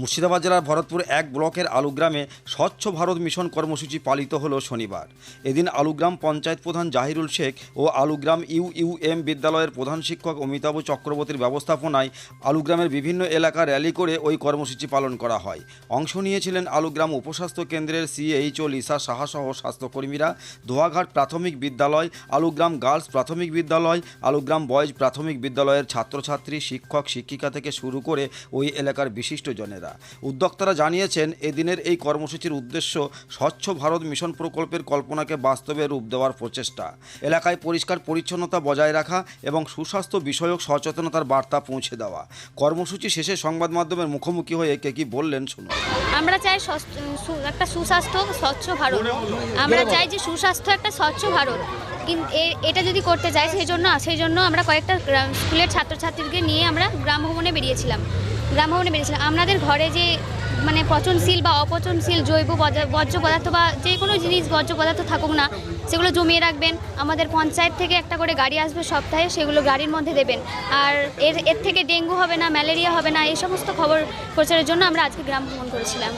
মুর্শিদাবাদ জেলার ভরতপুর এক ব্লকের আলুগ্রামে স্বচ্ছ ভারত মিশন কর্মসূচি পালিত হলো শনিবার। এদিন আলুগ্রাম পঞ্চায়েত প্রধান জাহিরুল শেখ ও আলুগ্রাম ইউইউএম বিদ্যালয়ের প্রধান শিক্ষক অমিতাভ চক্রবর্তীর ব্যবস্থাপনায় আলুগ্রামের বিভিন্ন এলাকা র্যালি করে ওই কর্মসূচি পালন করা হয়। অংশ নিয়েছিলেন আলুগ্রাম উপস্বাস্থ্য কেন্দ্রের সিএইচও লিসা সাহাসহ স্বাস্থ্যকর্মীরা, দোয়াঘাট প্রাথমিক বিদ্যালয়, আলুগ্রাম গার্লস প্রাথমিক বিদ্যালয়, আলুগ্রাম বয়েজ প্রাথমিক বিদ্যালয়ের ছাত্রছাত্রী, শিক্ষক, শিক্ষিকা থেকে শুরু করে ওই এলাকার বিশিষ্টজনেরা। উদ্যোক্তারা জানিয়েছেন এদিনের এই কর্মসূচির উদ্দেশ্য স্বচ্ছ ভারত মিশন প্রকল্পের কল্পনাকে বাস্তবে রূপ দেওয়ার প্রচেষ্টা। এলাকায় পরিষ্কার পরিচ্ছন্নতা বজায় রাখা এবং সুস্বাস্থ্য বিষয়ক সচেতনতার বার্তা পৌঁছে দেওয়া। কর্মসূচি শেষে সংবাদ মাধ্যমের মুখোমুখি হয়ে কে কি বললেন শুনুন। আমরা চাই একটা সুস্বাস্থ্য স্বচ্ছ ভারত। আমরা চাই যে সুস্বাস্থ্য একটা স্বচ্ছ ভারত। কিন্তু এটা যদি করতে চাই সেই জন্য সেই জন্য আমরা কয়েকটা স্কুলের ছাত্রছাত্রীকে নিয়ে আমরা গ্রাম ভ্রমণে বেরিয়েছিলাম। গ্রাম ভ্রমণে বেরিয়েছিলাম। আপনাদের ঘরে যে মানে পচনশীল বা অপচনশীল জৈব বর্জ্য পদার্থ বা যে কোনো জিনিস, বর্জ্য পদার্থ থাকুক না, সেগুলো জমিয়ে রাখবেন। আমাদের পঞ্চায়েত থেকে একটা করে গাড়ি আসবে সপ্তাহে, সেগুলো গাড়ির মধ্যে দেবেন। আর এর এর থেকে ডেঙ্গু হবে না, ম্যালেরিয়া হবে না, এই সমস্ত খবর প্রচারের জন্য আমরা আজকে গ্রাম ভ্রমণ করেছিলাম।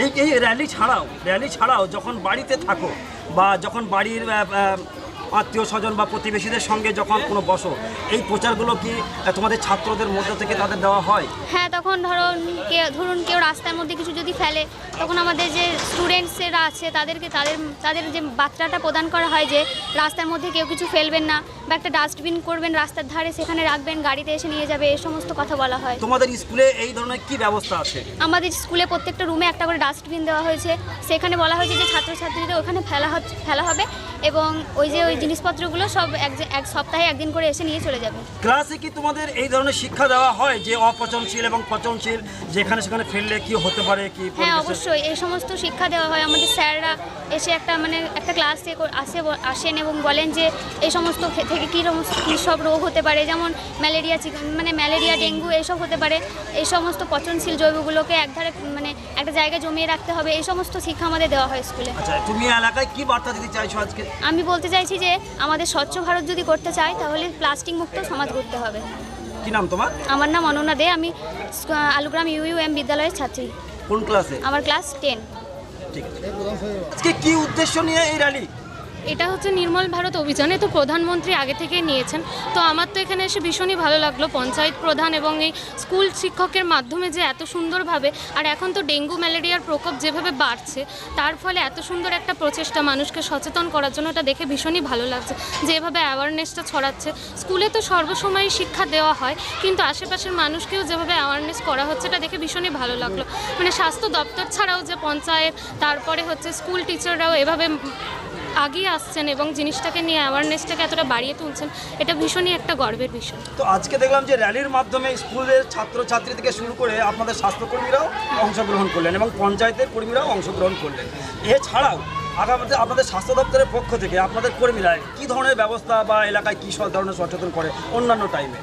এই এই র্যালি ছাড়াও র্যালি ছাড়াও যখন বাড়িতে থাকো বা যখন বাড়ির আত্মীয় স্বজন বা প্রতিবেশীদের সঙ্গে যখন কোনো বসো এই প্রচারগুলো কি তোমাদের ছাত্রদের মধ্যে থেকে তাদের দেওয়া হয়? হ্যাঁ তখন ধরুন কে ধরুন কেউ রাস্তার মধ্যে কিছু যদি ফেলে তখন আমাদের যে স্টুডেন্টসেরা আছে তাদেরকে তাদের তাদের যে বার্তাটা প্রদান করা হয় যে রাস্তার মধ্যে কেউ কিছু ফেলবেন না বা একটা ডাস্টবিন করবেন রাস্তার ধারে সেখানে রাখবেন গাড়িতে এসে নিয়ে যাবে এই সমস্ত কথা বলা হয়। তোমাদের স্কুলে এই ধরনের কি ব্যবস্থা আছে? আমাদের স্কুলে প্রত্যেকটা রুমে একটা করে ডাস্টবিন দেওয়া হয়েছে। সেখানে বলা হয়েছে যে ছাত্রছাত্রীদের ওখানে ফেলা ফেলা হবে এবং ওই যে ওই জিনিসপত্রগুলো সব এক এক সপ্তাহে একদিন করে এসে নিয়ে চলে যাবে। ক্লাসে কি তোমাদের এই ধরনের শিক্ষা দেওয়া হয় যে অপচনশীল এবং পচনশীল যেখানে সেখানে ফেললে কি হতে পারে কি হ্যাঁ অবশ্যই। এই সমস্ত শিক্ষা দেওয়া হয়। আমাদের স্যাররা এসে একটা মানে একটা ক্লাসে আসে আসেন এবং বলেন যে এই সমস্ত থেকে কী কী সব রোগ হতে পারে যেমন ম্যালেরিয়া চিকেন মানে ম্যালেরিয়া ডেঙ্গু এইসব হতে পারে। এই সমস্ত পচনশীল জৈবগুলোকে একধারে মানে একটা জায়গায় জমিয়ে রাখতে হবে। এই সমস্ত শিক্ষা আমাদের দেওয়া হয় স্কুলে। আচ্ছা তুমি এলাকায় কি বার্তা দিতে চাইছো আজকে? আমি বলতে চাইছি যে আমাদের স্বচ্ছ ভারত যদি করতে চাই তাহলে প্লাস্টিক মুক্ত সমাজ করতে হবে। কি নাম তোমার? আমার নাম অনন্যা দে আমি আলুগ্রাম ইউইউএম বিদ্যালয়ের ছাত্রী। কোন ক্লাসে? আমার ক্লাস টেন। ঠিক আছে। আজকে কি উদ্দেশ্য নিয়ে এই র্যালি এটা হচ্ছে নির্মল ভারত অভিযানে তো প্রধানমন্ত্রী আগে থেকেই নিয়েছেন। তো আমার তো এখানে এসে ভীষণই ভালো লাগল, পঞ্চায়েত প্রধান এবং এই স্কুল শিক্ষকের মাধ্যমে যে এত সুন্দরভাবে, আর এখন তো ডেঙ্গু ম্যালেরিয়ার প্রকোপ যেভাবে বাড়ছে, তার ফলে এত সুন্দর একটা প্রচেষ্টা মানুষকে সচেতন করার জন্য এটা দেখে ভীষণই ভালো লাগছে। যে এভাবে অ্যাওয়ারনেসটা ছড়াচ্ছে, স্কুলে তো সর্বসময় শিক্ষা দেওয়া হয়, কিন্তু আশেপাশের মানুষকেও যেভাবে অ্যাওয়ারনেস করা হচ্ছে, এটা দেখে ভীষণই ভালো লাগল। মানে স্বাস্থ্য দপ্তর ছাড়াও যে পঞ্চায়েত, তারপরে হচ্ছে স্কুল টিচাররাও এভাবে আগিয়ে আসছেন এবং জিনিসটাকে নিয়ে অ্যাওয়ারনেসটাকে এতটা বাড়িয়ে তুলছেন, এটা ভীষণই একটা গর্বের বিষয়। তো আজকে দেখলাম যে র্যালির মাধ্যমে স্কুলের ছাত্রছাত্রী থেকে শুরু করে আপনাদের স্বাস্থ্যকর্মীরাও অংশগ্রহণ করলেন এবং পঞ্চায়েতের কর্মীরাও অংশগ্রহণ করলেন। এছাড়াও আগামী আপনাদের স্বাস্থ্য দপ্তরের পক্ষ থেকে আপনাদের কর্মীরা কি ধরনের ব্যবস্থা বা এলাকায় কী ধরনের সচেতন করে অন্যান্য টাইমে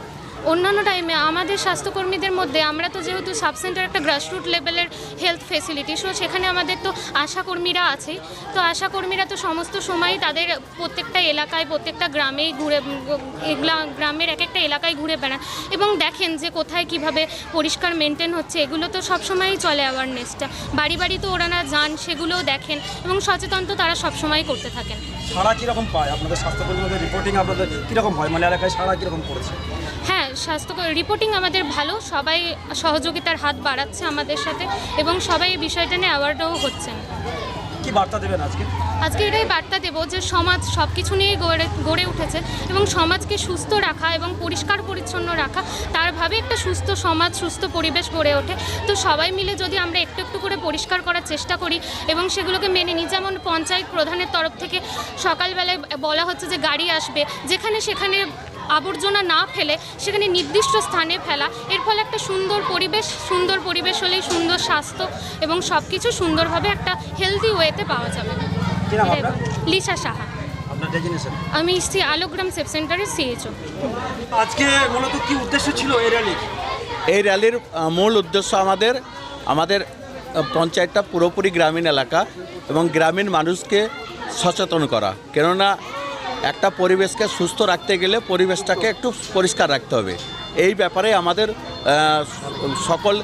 অন্যান্য টাইমে আমাদের স্বাস্থ্যকর্মীদের মধ্যে আমরা তো যেহেতু সাব সেন্টার একটা গ্রাসরুট লেভেলের হেলথ ফেসিলিটি সো সেখানে আমাদের তো আশাকর্মীরা আছেই। তো আশাকর্মীরা তো সমস্ত সময়ই তাদের প্রত্যেকটা এলাকায়, প্রত্যেকটা গ্রামেই ঘুরে, এগুলা গ্রামের এক একটা এলাকায় ঘুরে বেড়ান এবং দেখেন যে কোথায় কীভাবে পরিষ্কার মেনটেন হচ্ছে, এগুলো তো সবসময়ই চলে অ্যাওয়ারনেসটা বাড়ি বাড়ি তো ওরা না যান, সেগুলোও দেখেন এবং সচেতন তো তারা সবসময়ই করতে থাকেন। সারা কীরকম পায়? আপনাদের স্বাস্থ্যকর্মীদের রিপোর্টিং আপনাদের কীরকম হয়? মানে এলাকায় সারা কীরকম হ্যাঁ স্বাস্থ্য রিপোর্টিং আমাদের ভালো সবাই সহযোগিতার হাত বাড়াচ্ছে আমাদের সাথে এবং সবাই এই বিষয়টা নিয়ে অ্যাওয়ার্ডও হচ্ছেন। কি বার্তা দেবেন আজকে? আজকে এটাই বার্তা দেবো যে সমাজ সব কিছু নিয়েই গড়ে গড়ে উঠেছে এবং সমাজকে সুস্থ রাখা এবং পরিষ্কার পরিচ্ছন্ন রাখা তারভাবে একটা সুস্থ সমাজ সুস্থ পরিবেশ গড়ে ওঠে। তো সবাই মিলে যদি আমরা একটু একটু করে পরিষ্কার করার চেষ্টা করি এবং সেগুলোকে মেনে নিই যেমন পঞ্চায়েত প্রধানের তরফ থেকে সকালবেলায় বলা হচ্ছে যে গাড়ি আসবে যেখানে সেখানে আবর্জনা না ফেলে সেখানে নির্দিষ্ট স্থানে ফেলা। এর ফলে একটা সুন্দর পরিবেশ সুন্দর পরিবেশ হলেই সুন্দর স্বাস্থ্য এবং সব কিছু সুন্দরভাবে একটা হেলদি ওয়েতে পাওয়া যাবে। লিসা সাহা। আমি এসছি আলোগ্রাম সেফ সেন্টারের সিএচও আজকে মূলত কি উদ্দেশ্য ছিল এই র্যালির এই র্যালির মূল উদ্দেশ্য আমাদের আমাদের পঞ্চায়েতটা পুরোপুরি গ্রামীণ এলাকা এবং গ্রামীণ মানুষকে সচেতন করা। কেননা একটা পরিবেশকে সুস্থ রাখতে গেলে পরিবেশটাকে একটু পরিষ্কার রাখতে হবে। এই ব্যাপারে আমাদের সকল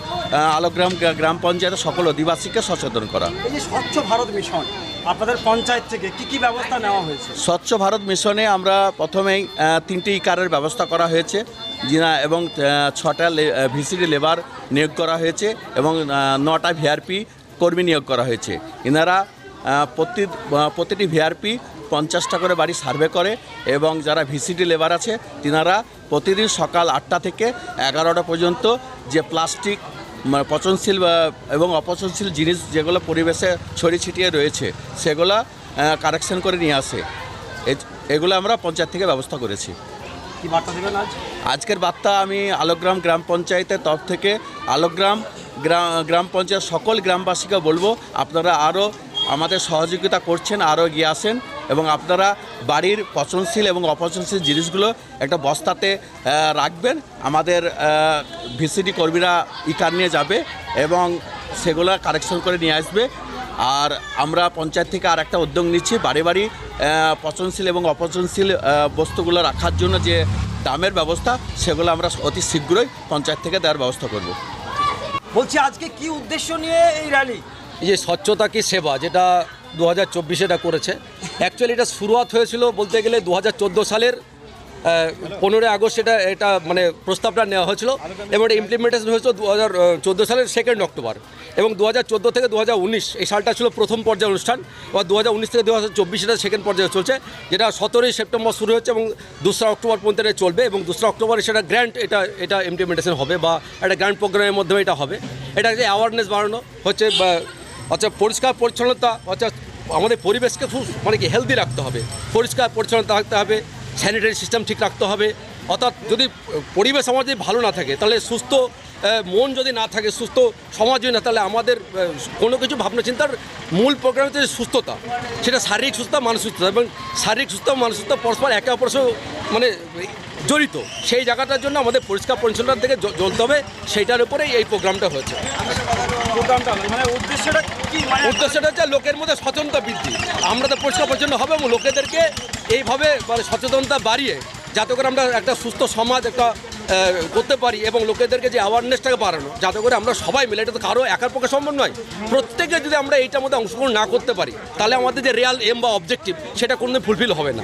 আলোগ্রাম গ্রাম পঞ্চায়েতের সকল অধিবাসীকে সচেতন করা। এই যে স্বচ্ছ ভারত মিশন আপনাদের পঞ্চায়েত থেকে কি কি ব্যবস্থা নেওয়া হয়েছে? স্বচ্ছ ভারত মিশনে আমরা প্রথমেই তিনটি ইকারের ব্যবস্থা করা হয়েছে যিনা এবং ছটা ভিসিডি লেবার নিয়োগ করা হয়েছে এবং নটা ভিআরপি কর্মী নিয়োগ করা হয়েছে। এনারা প্রতি প্রতিটি ভিআরপি পঞ্চাশটা করে বাড়ি সার্ভে করে এবং যারা ভিসিডি লেবার আছে তিনারা প্রতিদিন সকাল আটটা থেকে এগারোটা পর্যন্ত যে প্লাস্টিক মানে পচনশীল এবং অপচনশীল জিনিস যেগুলো পরিবেশে ছড়িয়ে ছিটিয়ে রয়েছে সেগুলো কারেকশন করে নিয়ে আসে। এগুলো আমরা পঞ্চায়েত থেকে ব্যবস্থা করেছি। কি বার্তা দেবেন আজ? আজকের বার্তা আমি আলোগ্রাম গ্রাম পঞ্চায়েতের তরফ থেকে আলোগ্রাম গ্রাম গ্রাম পঞ্চায়েত সকল গ্রামবাসীকে বলব আপনারা আরও আমাদের সহযোগিতা করছেন, আরও এগিয়ে আসেন এবং আপনারা বাড়ির পচনশীল এবং অপচনশীল জিনিসগুলো একটা বস্তাতে রাখবেন। আমাদের ভিসিডি কর্মীরা ইকার নিয়ে যাবে এবং সেগুলো কারেকশন করে নিয়ে আসবে। আর আমরা পঞ্চায়েত থেকে আর একটা উদ্যোগ নিচ্ছি, বাড়ি বাড়ি পচনশীল এবং অপচনশীল বস্তুগুলো রাখার জন্য যে দামের ব্যবস্থা, সেগুলো আমরা অতি শীঘ্রই পঞ্চায়েত থেকে দেওয়ার ব্যবস্থা করব। বলছি, আজকে কি উদ্দেশ্য নিয়ে এই র্যালি এই যে স্বচ্ছতা কি সেবা, যেটা দু হাজার চব্বিশে এটা করেছে। অ্যাকচুয়ালি এটা শুরুয়াত হয়েছিল বলতে গেলে দু হাজার চোদ্দ সালের পনেরোই আগস্ট এটা এটা মানে প্রস্তাবটা নেওয়া হয়েছিল এবং এটা ইমপ্লিমেন্টেশন হয়েছিল দু হাজার চোদ্দ সালের সেকেন্ড অক্টোবর এবং দু হাজার চোদ্দ থেকে দু হাজার উনিশ, এই সালটা ছিল প্রথম পর্যায়ের অনুষ্ঠান এবার দু হাজার উনিশ থেকে দু হাজার চব্বিশ এটা সেকেন্ড পর্যায়ে চলছে, যেটা সতেরোই সেপ্টেম্বর শুরু হচ্ছে এবং দোসরা অক্টোবর পর্যন্ত এটা চলবে এবং দোসরা অক্টোবরে সেটা গ্র্যান্ড এটা এটা ইমপ্লিমেন্টেশন হবে বা একটা গ্র্যান্ড প্রোগ্রামের মাধ্যমে এটা হবে। এটা যে অ্যাওয়ারনেস বাড়ানো হচ্ছে অর্থাৎ পরিষ্কার পরিচ্ছন্নতা অর্থাৎ আমাদের পরিবেশকে খুব মানে কি হেলদি রাখতে হবে। পরিষ্কার পরিচ্ছন্নতা রাখতে হবে স্যানিটারি সিস্টেম ঠিক রাখতে হবে। অর্থাৎ যদি পরিবেশ যদি ভালো না থাকে, তাহলে সুস্থ মন যদি না থাকে, সুস্থ সমাজ যদি না, তাহলে আমাদের কোনো কিছু ভাবনা চিন্তার মূল প্রোগ্রাম হচ্ছে সুস্থতা। সেটা শারীরিক সুস্থতা, মানসিক সুস্থতা এবং শারীরিক সুস্থতা, মানসিক সুস্থতা পরস্পর একে অপরের মানে জড়িত। সেই জায়গাটার জন্য আমাদের পরিষ্কার পরিচ্ছন্নতার দিকে জ্বলতে হবে। সেইটার উপরেই এই প্রোগ্রামটা হয়েছে। মানে উদ্দেশ্যটা মানে উদ্দেশ্যটা হচ্ছে লোকের মধ্যে সচেতনতা বৃদ্ধি। আমরা তো পরিষ্কার পরিচ্ছন্ন হবে এবং লোকেদেরকে এইভাবে মানে সচেতনতা বাড়িয়ে যাতে করে আমরা একটা সুস্থ সমাজ একটা করতে পারি এবং লোকেদেরকে যে অ্যাওয়ারনেসটাকে বাড়ানো যাতে করে আমরা সবাই মিলে এটা তো কারও একার পক্ষে সম্ভব নয়। প্রত্যেকে যদি আমরা এইটার মধ্যে অংশগ্রহণ না করতে পারি তাহলে আমাদের যে রিয়াল এম বা অবজেক্টিভ সেটা কোনোদিন ফুলফিল হবে না।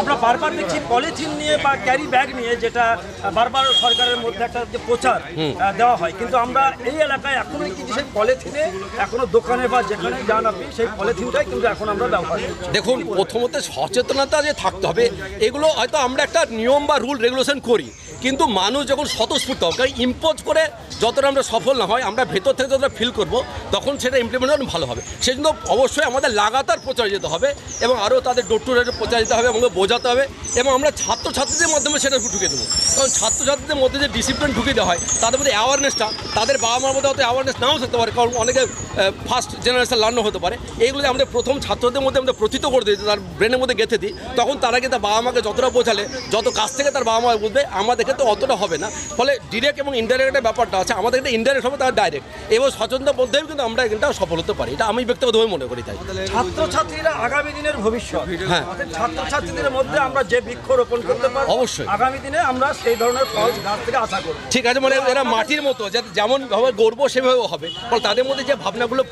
আমরা বারবার দেখছি পলিথিন নিয়ে বা ক্যারি ব্যাগ নিয়ে যেটা বারবার সরকারের মধ্যে একটা যে প্রচার দেওয়া হয়। কিন্তু আমরা এই এলাকায় এখনও কিন্তু সেই পলিথিনে এখনও দোকানে বা যেখানে যান আপনি সেই পলিথিনটাই কিন্তু এখন আমরা ব্যবহার করছি। দেখুন প্রথমত সচেতনতা যে থাকতে হবে এগুলো হয়তো আমরা একটা নিয়ম বা রুল রেগুলেশন করি। কিন্তু মানুষ যখন স্বতঃস্ফূর্ত হবে ইম্পোজ করে যতটা আমরা সফল না হয়, আমরা ভেতর থেকে যতটা ফিল করব, তখন সেটা ইমপ্লিমেন্ট ভালো হবে। সেই জন্য অবশ্যই আমাদের লাগাতার প্রচার যেতে হবে এবং আরও তাদের ডোর টু ডোর প্রচার দিতে হবে এবং বোঝাতে হবে এবং আমরা ছাত্রছাত্রীদের মাধ্যমে সেটা ঢুকে দেবো। কারণ ছাত্রছাত্রীদের মধ্যে যে ডিসিপ্লিন ঢুকে দেওয়া হয়, তাদের মধ্যে অ্যাওয়ারনেসটা তাদের বাবা মার মধ্যে হয়তো অ্যাওয়ারনেস নাও থাকতে পারে, কারণ অনেকে ফার্স্ট জেনারেশন লার্ন হতে পারে। এইগুলো আমাদের প্রথম ছাত্রদের মধ্যে আমরা প্রথিত করে দিই, তার ব্রেনের মধ্যে গেঁথে দিই। তখন তারা কিন্তু বাবা মাকে যতটা বোঝালে, যত কাছ থেকে তার বাবা মা বুঝবে আমাদের ক্ষেত্রে অতটা হবে না ফলে ডিরেক্ট এবং ইনডাইরেক্টের ব্যাপারটা আছে আমাদের ক্ষেত্রে ইনডাইরেক্ট হবে তার ডাইরেক্ট এবং সচেতনতার মধ্যেও কিন্তু আমরা এটা সফল হতে পারি এটা আমি ব্যক্তিগতভাবে মনে করি তাই ছাত্রছাত্রীরা আগামী দিনের ভবিষ্যৎ হ্যাঁ। ছাত্রছাত্রীদের মধ্যে আমরা যে বৃক্ষরোপণ করতে পারব অবশ্যই। আগামী দিনে আমরা সেই ধরনের ফল গাছ থেকে আশা করব ঠিক আছে মানে এরা মাটির মতো যাতে যেমন ভাবে গড়বো সেভাবে হবে ফলে তাদের মধ্যে যে ভাবনাগুলো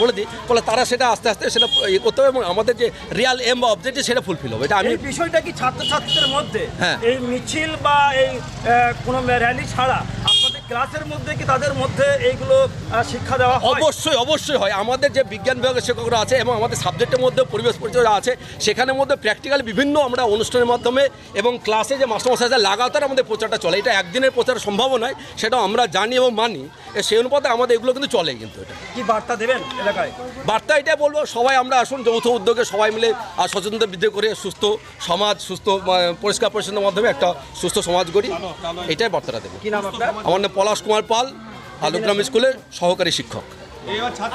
বলে দিই ফলে তারা সেটা আস্তে আস্তে সেটা ইয়ে করতে হবে এবং আমাদের যে রিয়াল এম বা অবজেক্টিভ সেটা ফুলফিল হবে এটা আমি বিষয়টা কি ছাত্রছাত্রীদের মধ্যে হ্যাঁ। এই মিছিল বা এই কোনো র্যালি ছাড়া ক্লাসের মধ্যে কি তাদের মধ্যে এইগুলো শিক্ষা দেওয়া হয়? অবশ্যই অবশ্যই হয়। আমাদের যে বিজ্ঞান বিভাগের শিক্ষকরা আছে এবং আমাদের সাবজেক্টের মধ্যে পরিবেশ পরিচয় আছে সেখানের মধ্যে প্র্যাকটিক্যাল বিভিন্ন আমরা অনুষ্ঠানের মাধ্যমে এবং ক্লাসে যে মাস্টারমশাই আছে লাগাতার আমাদের প্রচারটা চলে। এটা একদিনের প্রচার সম্ভব নয় সেটাও আমরা জানি এবং মানি। সেই অনুপাতে আমাদের এগুলো কিন্তু চলে কিন্তু এটা। কি বার্তা দেবেন এলাকায়? বার্তা এটা বলব সবাই আমরা আসুন যৌথ উদ্যোগে সবাই মিলে আর সচেতনতা বৃদ্ধি করে সুস্থ সমাজ সুস্থ পরিষ্কার পরিচ্ছন্নের মাধ্যমে একটা সুস্থ সমাজ গড়ি। এটাই বার্তাটা দেবো। কি নাম আমার নাম পলাশ কুমার পাল আলোগ্রাম স্কুলের সহকারী শিক্ষক।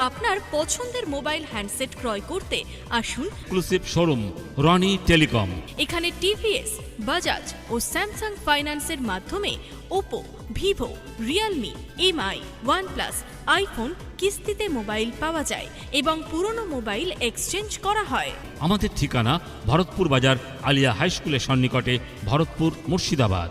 আপনার পছন্দের মোবাইল হ্যান্ডসেট ক্রয় করতে আসুন। এক্সক্লুসিভ শোরুম রনি টেলিকম এখানে টিভিএস বাজাজ ও স্যামসাং ফাইন্যান্সের মাধ্যমে Oppo Vivo Realme MI OnePlus iPhone কিস্তিতে মোবাইল পাওয়া যায় এবং পুরনো মোবাইল এক্সচেঞ্জ করা হয়। আমাদের ঠিকানা ভরতপুর বাজার আলিয়া হাই স্কুলের সন্নিকটে Bharatpur Murshidabad.